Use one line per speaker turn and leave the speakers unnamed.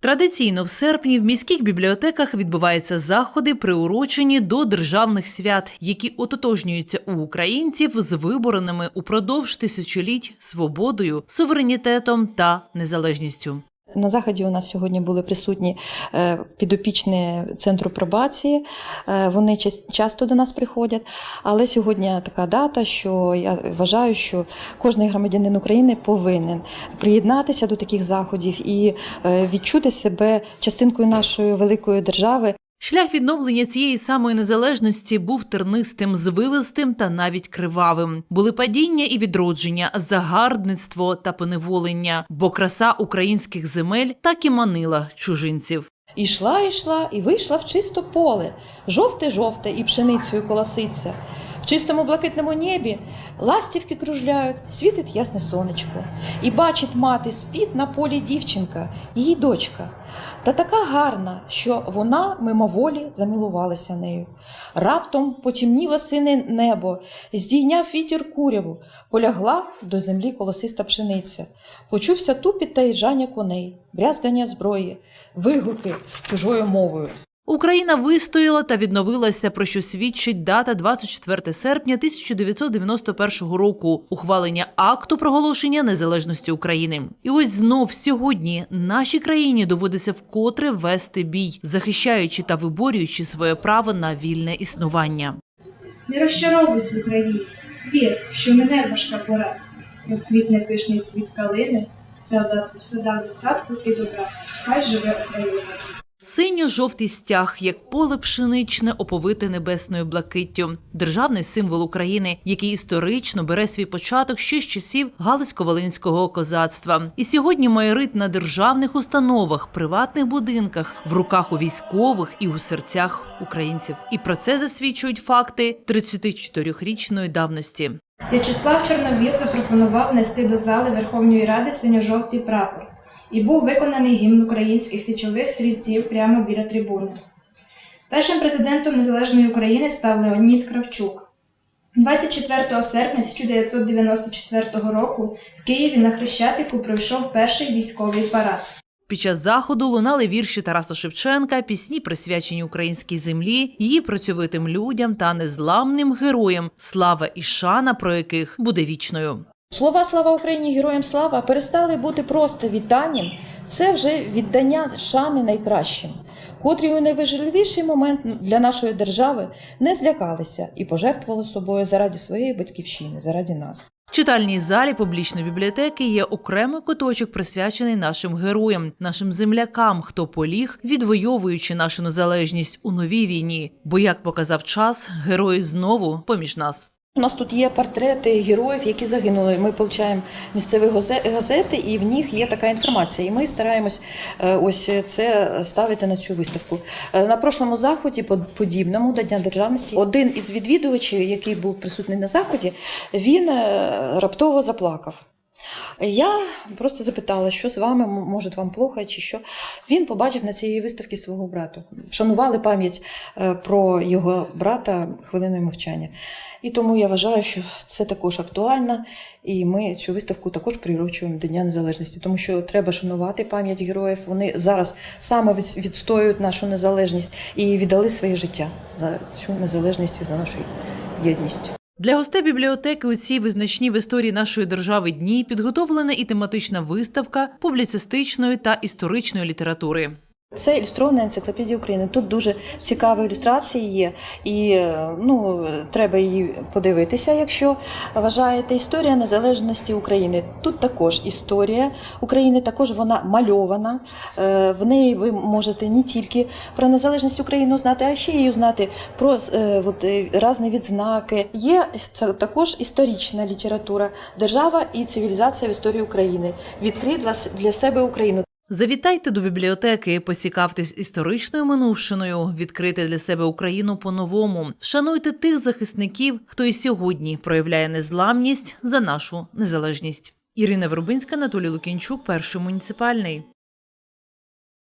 Традиційно в серпні в міських бібліотеках відбуваються заходи, приурочені до державних свят, які ототожнюються у українців з вибореними упродовж тисячоліть свободою, суверенітетом та незалежністю.
На заході у нас сьогодні були присутні е, підопічні центру пробації. Е, Вони часто до нас приходять. Але сьогодні така дата, що я вважаю, що кожен громадянин України повинен приєднатися до таких заходів і е, відчути себе частинкою нашої великої держави.
Шлях відновлення цієї самої незалежності був тернистим, звивистим та навіть кривавим. Були падіння і відродження, загарбництво та поневолення, бо краса українських земель так і манила чужинців.
Ішла, ішла і вийшла в чисто поле, жовте-жовте і пшеницею колоситься. Чистому блакитному небі ластівки кружляють, світить ясне сонечко. І бачить мати спить на полі дівчинка, її дочка. Та така гарна, що вона мимоволі замилувалася нею. Раптом потемніло сине небо, здійняв вітер куряву, полягла до землі колосиста пшениця. Почувся тупіт та їжання коней, брязгання зброї, вигуки чужою мовою.
Україна вистояла та відновилася, про що свідчить дата 24 серпня 1991 року, ухвалення акту проголошення незалежності України. І ось знов сьогодні нашій країні доводиться вкотре вести бій, захищаючи та виборюючи своє право на вільне існування.
Не розчаровуйся в Україні, вір, що мене важка пора. Розквітне пишний цвіт калини, все дам достатку і добра. Хай живе Україна.
Синьо-жовтий стяг, як поле пшеничне, оповите небесною блакиттю, державний символ України, який історично бере свій початок ще з часів Галицько-Волинського козацтва, і сьогодні має рит на державних установах, приватних будинках, в руках у військових і у серцях українців. І про це засвідчують факти 34-річної давності.
В'ячеслав Чорновіл запропонував нести до зали Верховної Ради синьо-жовтий прапор, і був виконаний гімн українських січових стрільців прямо біля трибуни. Першим президентом незалежної України став Леонід Кравчук. 24 серпня 1994 року в Києві на Хрещатику пройшов перший військовий парад.
Під час заходу лунали вірші Тараса Шевченка, пісні присвячені українській землі, її працьовитим людям та незламним героям, слава і шана про яких буде вічною.
Слова Слава Україні, героям слава перестали бути просто вітанням. Це вже віддання шани найкращим, котрі у найважливіший момент для нашої держави не злякалися і пожертвували собою заради своєї батьківщини, заради нас.
В читальній залі публічної бібліотеки є окремий куточок, присвячений нашим героям, нашим землякам, хто поліг, відвоюючи нашу незалежність у новій війні. Бо, як показав час, герої знову поміж нас.
У нас тут є портрети героїв, які загинули. Ми получаємо місцеві газети, і в них є така інформація. І ми стараємось е, ось це ставити на цю виставку. Е, На прошлому заході, по- подібному до Дня державності, один із відвідувачів, який був присутній на заході, він е, раптово заплакав. Я просто запитала, що з вами, може вам плохо чи що. Він побачив на цій виставці свого брата. Вшанували пам'ять е, про його брата хвилиною мовчання. І тому я вважаю, що це також актуально, і ми цю виставку також прирочуємо до Дня Незалежності, тому що треба шанувати пам'ять героїв. Вони зараз саме відстоюють нашу незалежність і віддали своє життя за цю незалежність і за нашу єдність.
Для гостей бібліотеки у цій визначній в історії нашої держави дні підготовлена і тематична виставка публіцистичної та історичної літератури.
Це ілюстрована енциклопедія України. Тут дуже цікаві ілюстрації є, і е, ну треба її подивитися, якщо вважаєте. Історія незалежності України. Тут також історія України, також вона мальована. Е, В неї ви можете не тільки про незалежність України знати, а ще й узнати про е, от, різні відзнаки. Є також історична література, держава і цивілізація в історії України. Відкрий для себе Україну.
Завітайте до бібліотеки, поцікавтесь історичною минувшиною, відкрити для себе Україну по-новому. Шануйте тих захисників, хто і сьогодні проявляє незламність за нашу незалежність. Ірина Вербинська, Анатолій Лукінчук, перший муніципальний.